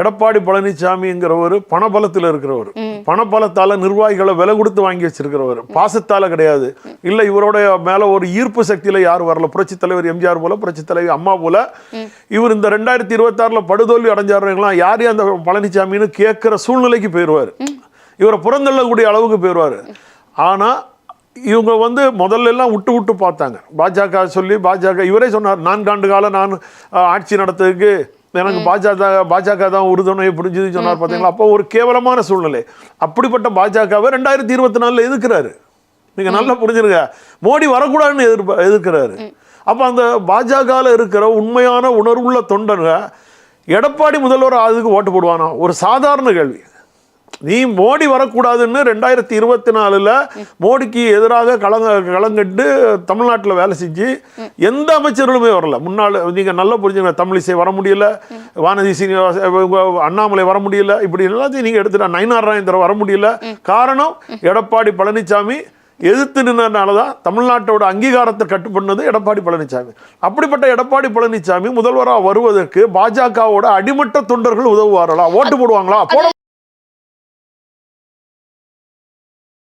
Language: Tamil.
எடப்பாடி பழனிசாமிங்கிறவர் பணபலத்தில் இருக்கிறவர். பணபலத்தால நிர்வாகிகளை விலை கொடுத்து வாங்கி வச்சிருக்கிறவர். பாசத்தால கிடையாது. இல்ல இவருடைய மேல ஒரு ஈர்ப்பு சக்தியில யாரும் வரல? புரட்சி தலைவர் எம்ஜிஆர் போல புரட்சி தலைவி அம்மா போல. இவர் இந்த ரெண்டாயிரத்தி இருபத்தாறுல படுதோல்வி அடைஞ்சாருங்களாம் யார் அந்த பழனிசாமின்னு கேட்கிற சூழ்நிலைக்கு போயிடுவார் இவரை புறந்தள்ளக்கூடிய அளவுக்கு போயிடுவார் ஆனா இவங்க வந்து முதல்ல எல்லாம் விட்டு விட்டு பார்த்தாங்க. பாஜக சொல்லி பாஜக இவரே சொன்னார் நான்காண்டு காலம் நான் ஆட்சி நடத்துறதுக்கு எனக்கு பாஜக பாஜக தான் உறுதுணை புரிஞ்சுது சொன்னார் பார்த்தீங்களா அப்போ ஒரு கேவலமான சூழ்நிலை. அப்படிப்பட்ட பாஜகவை ரெண்டாயிரத்தி இருபத்தி நாலில் எதிர்க்கிறாரு நீங்க நல்லா புரிஞ்சிருங்க. மோடி வரக்கூடாதுன்னு எதிர்ப்ப எதிர்க்கிறாரு. அப்போ அந்த பாஜகவில் இருக்கிற உண்மையான உணர்வுள்ள தொண்டங்க எடப்பாடி முதல்வர் அதுக்கு ஓட்டு போடுவானா? ஒரு சாதாரண கேள்வி. நீ மோடி வரக்கூடாதுன்னு ரெண்டாயிரத்தி இருபத்தி நாலில் மோடிக்கு எதிராக கலங்க கலங்கட்டு தமிழ்நாட்டில் வேலை செஞ்சு எந்த அமைச்சர்களுமே வரல. முன்னாள் நீங்கள் நல்லா புரிஞ்சுங்க தமிழிசை வர முடியல வானதி சீனிவாச அண்ணாமலை வர முடியல இப்படி எல்லாத்தையும் நீங்கள் எடுத்துட்டா நயினார் ராஜேந்திரன் வர முடியல. காரணம் எடப்பாடி பழனிசாமி எதிர்த்து நின்றனால தான் தமிழ்நாட்டோட அங்கீகாரத்தை கட்டு பண்ணது எடப்பாடி பழனிசாமி. அப்படிப்பட்ட எடப்பாடி பழனிசாமி முதல்வராக வருவதற்கு பாஜகவோட அடிமட்ட தொண்டர்கள் உதவுவார்களா? ஓட்டு போடுவாங்களா? போட